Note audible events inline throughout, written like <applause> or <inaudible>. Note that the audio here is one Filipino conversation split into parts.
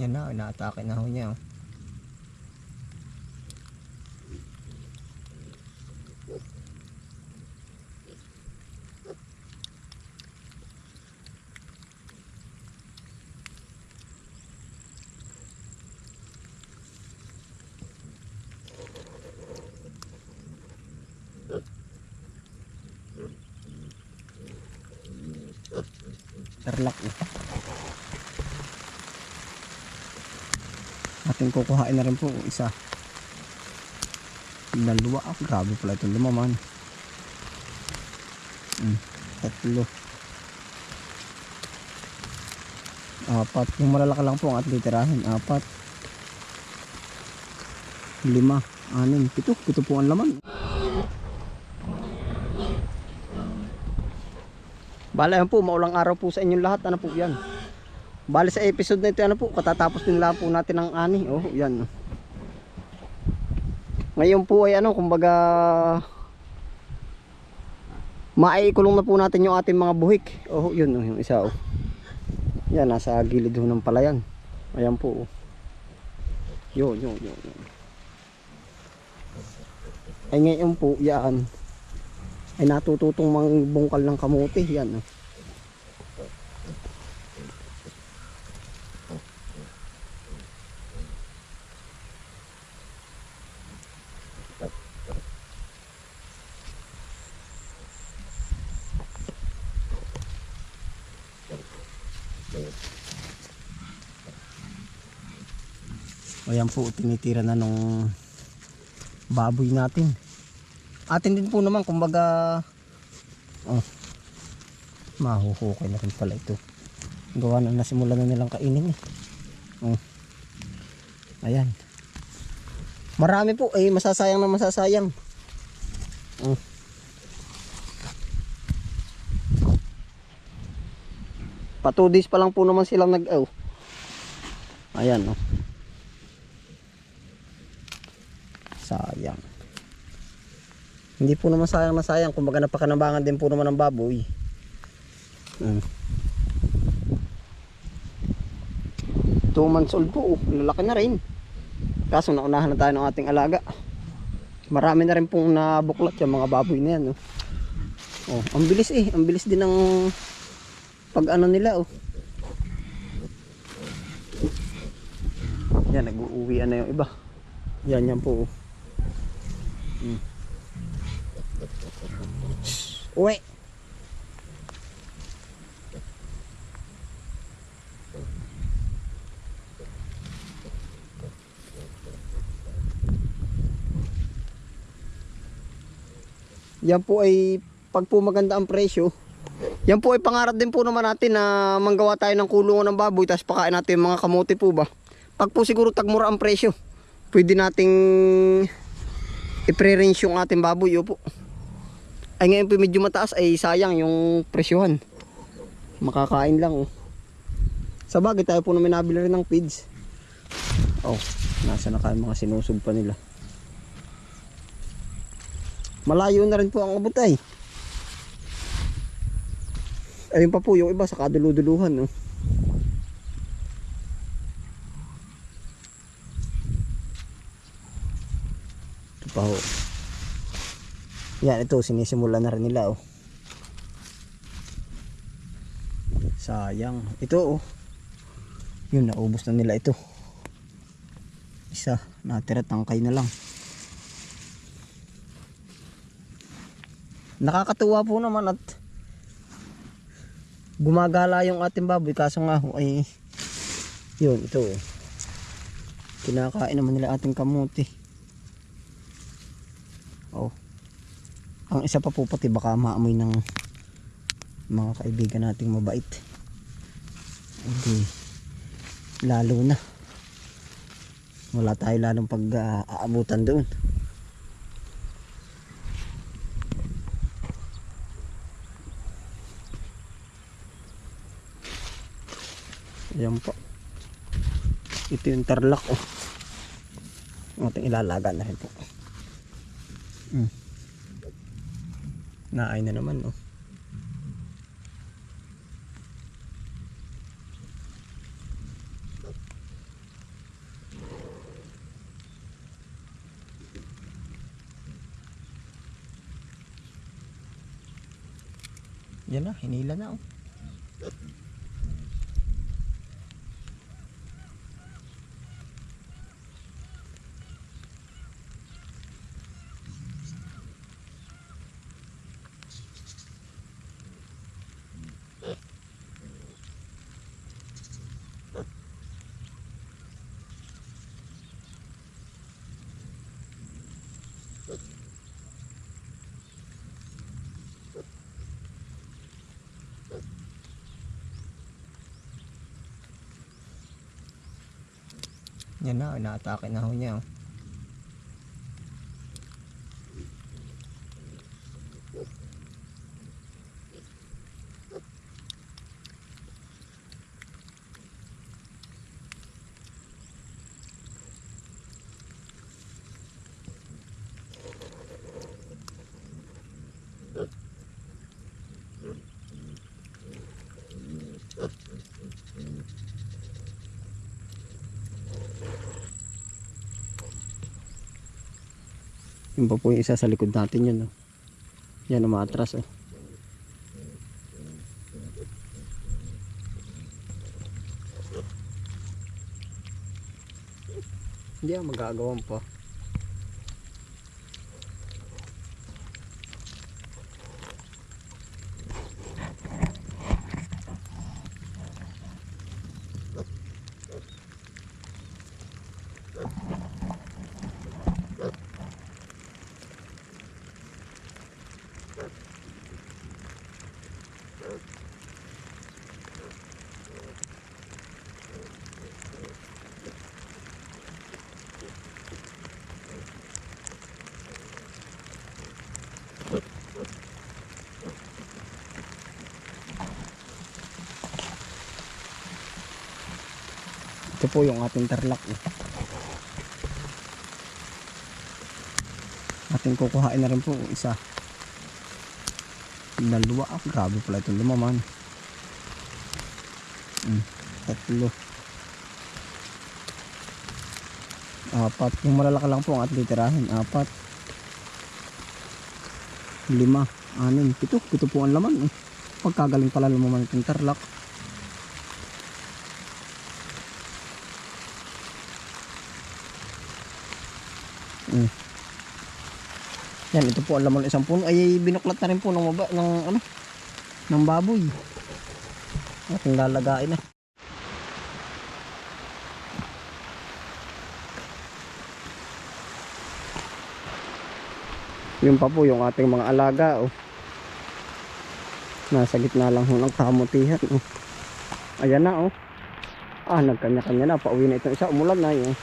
Yan na, inaatake na ho niya. oh. Tarlac eh. Ating kukuhain na rin po isa. Dalawa. Ah, grabe pala itong lumaman. Hmm, tatlo. Apat. Yung malalaki lang po ang ating titirahin. Apat. Lima. Anim. Pito. Pito po ang laman. Bala yan po, maulang araw po sa inyong lahat. Ano po yan? Bali sa episode na ito, ano po, katatapos din lang po natin ng ani. Oh, yan. Ngayon po ay ano, kumbaga maikulong na po natin yung ating mga buhik. Oh, yun, oh, yung isa oh. Yan, nasa gilid ho ng palayan. Ayan po. Oh. Yun, yun, yun, yun. Ay ngayon po, yan ay natututong mangbungkal ng kamote yan oh. Ayan po, tinitira na nung baboy natin atin din po naman kumbaga oh, mahuhukay na rin pala ito gawa na nasimulan na nilang kainin eh oh. ayan marami po eh masasayang na masasayang oh. pa 2 days pa lang po naman silang nag oh. ayan oh. Sayang hindi po naman sayang na sayang. Kumbaga napakanabangan din po naman ng baboy. Hmm. Two months old po. Oh. Lalaki na rin. Kaso naunahan na tayo ng ating alaga. Marami na rin pong nabuklat yung mga baboy na yan. Oh. Oh, ang bilis eh. Ang bilis din ng pag ano nila. Oh. Yan, nag-uuwian na yung iba. Yan, yan po. Oh. Hmm. Yan po ay pag po maganda ang presyo. Yan po ay pangarap din po naman natin na manggawa tayo ng kulungan ng baboy tapos pakain natin mga kamote po ba. Pag po siguro tagmura ang presyo, pwede nating i-pre-range yung ating baboy po. Ay ngayon po medyo mataas ay sayang yung presyohan. Makakain lang oh. Sa bagay tayo po namin nabili rin ng feeds. Oh, nasa na kayo mga sinusog pa nila. Malayo na rin po ang abot ay. Ayun pa po yung iba sa kaduluduluhan no. Ito pa ho. Yan ito sinisimula na rin nila oh. Sayang. Ito oh. Yun naubos na nila ito. Isa natira tangkay na lang. Nakakatuwa po naman at gumagala yung ating baboy kaso nga ho ay yun ito oh. Kinakain naman nila ating kamuti. Oh. Ang isa pa po pati baka maamoy ng mga kaibigan nating mabait. Hindi lalo na. Wala tayo lalong pag uh, aabutan doon. Ayan po. Ito yung tarlac oh. Ating ilalaga na rin po. Hmm. Naay na naman oh. Yan na, hinila na oh. Yan na, inaatake na ho niya oh. Yung pa po yung isa sa likod natin yun. Oh. Yan, umatras. Oh. Hindi ah, magagawan pa. Ito po yung ating tarlac. Eh. Ating kukuhain na rin po isa. Dalawa. Ah, grabe pala itong lumaman. Mm, tatlo. Apat. Yung malalaka lang po ang ating titirahin. Apat. Lima. Anin. Pito. Pito po ang laman. Eh. Pagkagaling pala lumaman itong tarlac. Mm. Yan, ito po ang laman ng isang puno. Ay, binuklat na rin po ng, maba, ng, ano, ng baboy. Ating lalagain na. Yun pa po yung ating mga alaga. Oh. Nasa gitna lang ho ng kamutihan. Oh. Ayan na. Oh. Ah, nagkanya-kanya na. Pauwi na itong isa. Umulan na yun.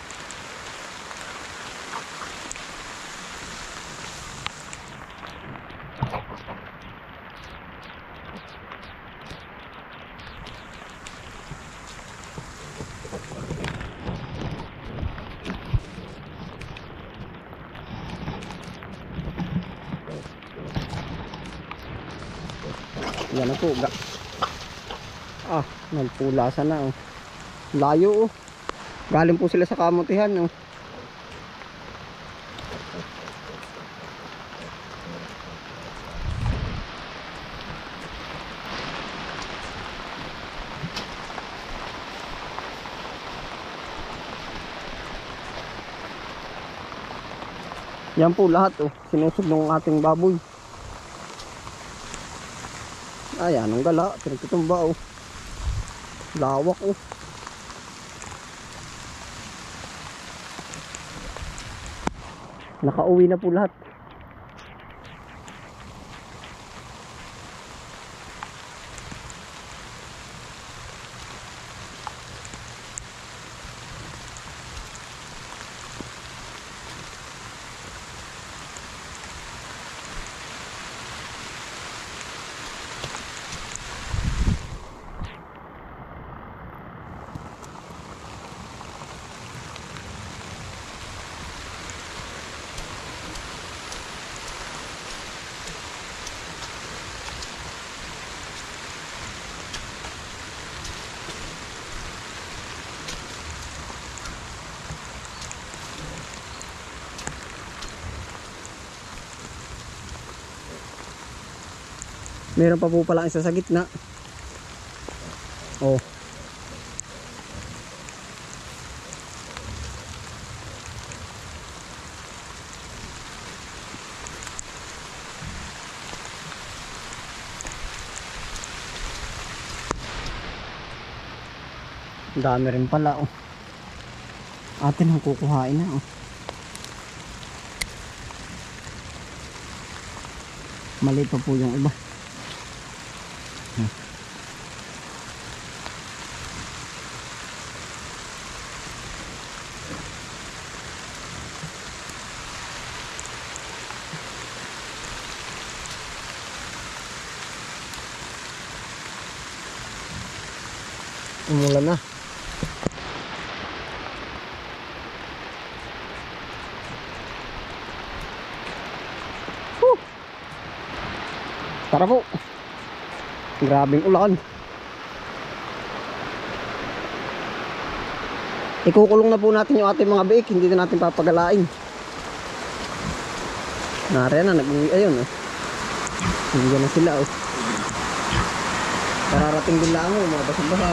Yan na po. Ga ah, nagpulasan na. Oh. Layo oh. Galing po sila sa kamutihan. Oh. Yan po lahat oh. Sinusog ng ating baboy. Ay, anong gala? Pinagtutumba oh. Lawak oh. Nakauwi na po lahat. Meron pa po pala isa sa gitna. Oh. Dami rin pala oh. Atin ang kukuhain na oh. Mali pa po yung iba. Umulan na. Whew. Tara po. Grabing ulan. Ikukulong na po natin yung ating mga biik. Hindi na natin papagalain. Nariyan na. Nag-uwi. Ayun. Oh. Hindi na sila. Oh. Kararating din lang oh. Mga basang-basa.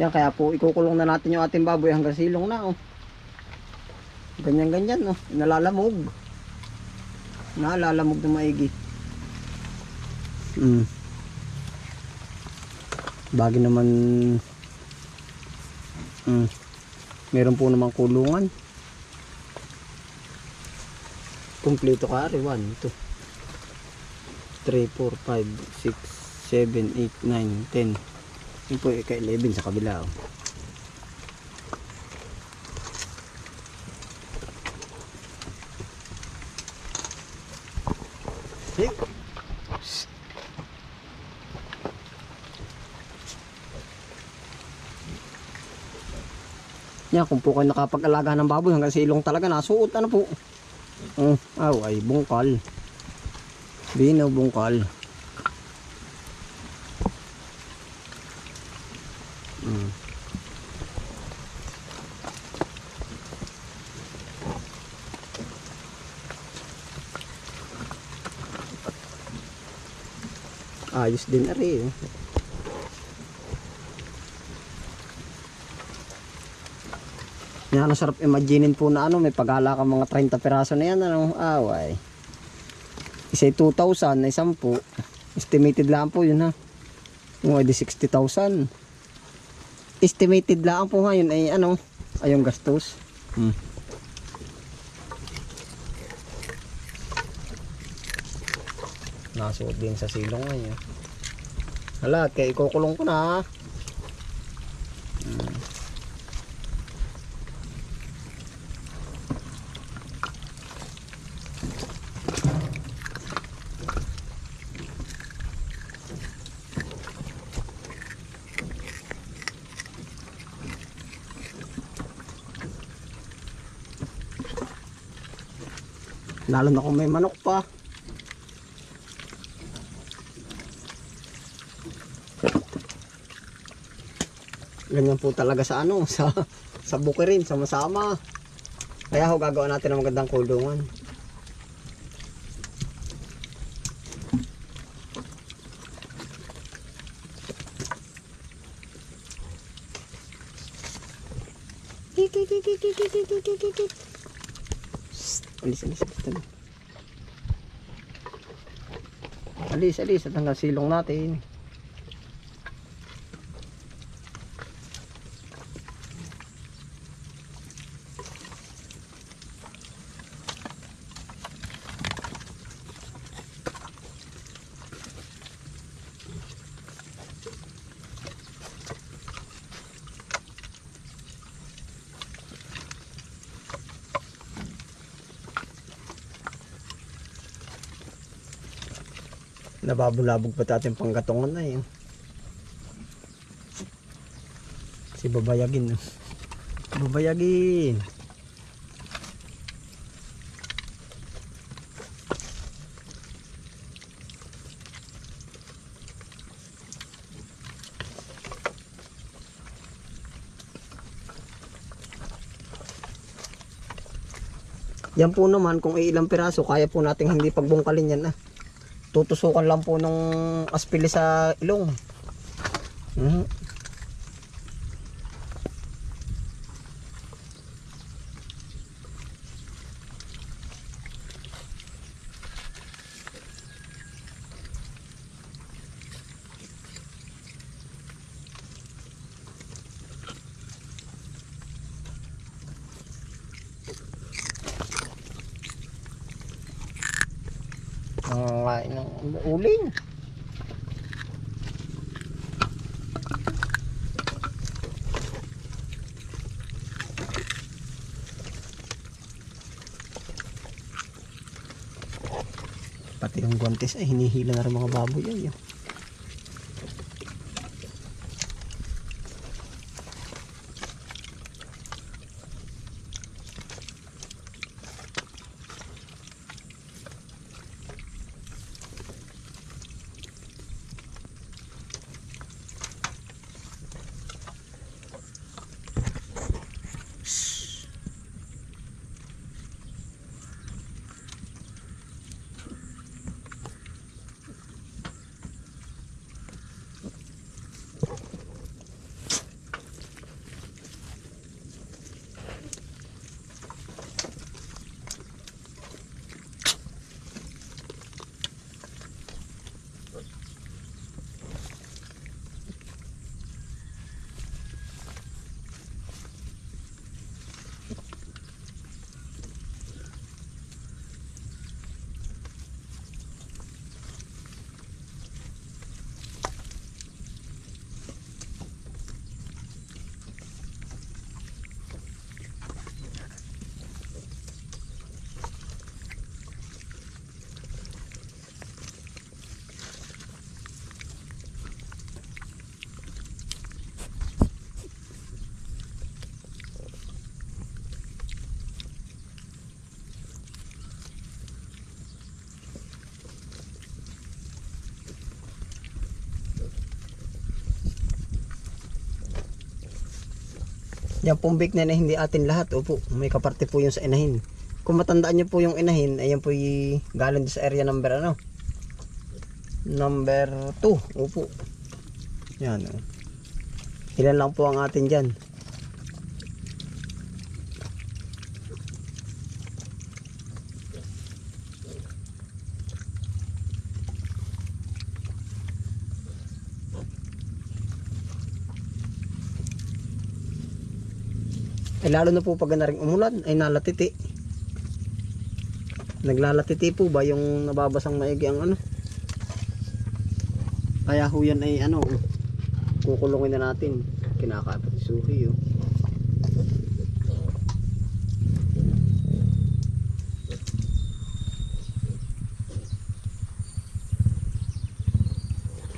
Yan, kaya po ikukulong na natin yung ating baboy hanggang silong na, oh. Ganyan-ganyan, oh. Nalalamog. Nalalamog na maigi. Mm. Bagi naman mm. Meron po namang kulungan. Kompleto ka rin. 1, 2 3, 4, 5, 6, 7, 8, 9, 10 yun po ika 11 sa kabila oh. Yan, kung po kayo nakapag-alaga ng baboy hanggang sa ilong talaga nasuot, ano po? Oh, aw, ay bungkal. Binaw bungkal. Mm. Ayos din na rin. eh. Ang sarap imaginein po na ano, may paghala ka mga 30 piraso na yan, ano, away. Isa 2,000 na 10. Estimated lang po yun ha. Ay di 60,000 estimated lang po ngayon ay ano ay yung gastos hmm. nasuot din sa silong ngayon hala kaya ikukulong ko na hmm. Lalo na kung may manok pa. Ganyan po talaga sa ano <laughs> sa sa bukirin sama-sama kaya ho gagawa natin ng magandang kulungan alis alis alis alis alis alis at hanggang silong natin Nababulabog pa ating pangkatongan na yun. Si babayagin. No? Babayagin. Yan po naman kung ilang piraso kaya po nating hindi pagbungkalin yan ah. Tutusukan lang po ng aspili sa ilong. Mhm. Ang kain ng uling. Pati yung guantes ay hinihila na rin mga baboy ay. oh. Yan pong bake na, hindi atin lahat. Opo, may kaparte po yung sa inahin. Kung matandaan nyo po yung inahin, ayan po yung galing sa area number ano? Number 2. Opo. Yan. Oh. Ilan lang po ang atin dyan. Eh, lalo na po pag na rin umulan ay nalatiti. Naglalatiti po ba yung nababasang maigi ang ano? Kaya ho yan ay ano, kukulungin na natin. Kinakapit suhi oh.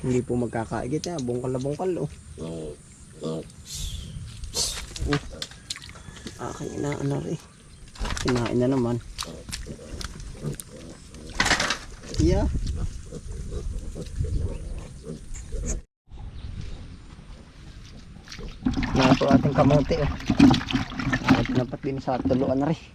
Hindi po magkakaigit yan. Bungkal na bungkal oh. Uh, aking inaano rin. Kinain na naman. Yeah. Yan po ating kamote. Oh. Ay, pinapat din sa tuluan na rin.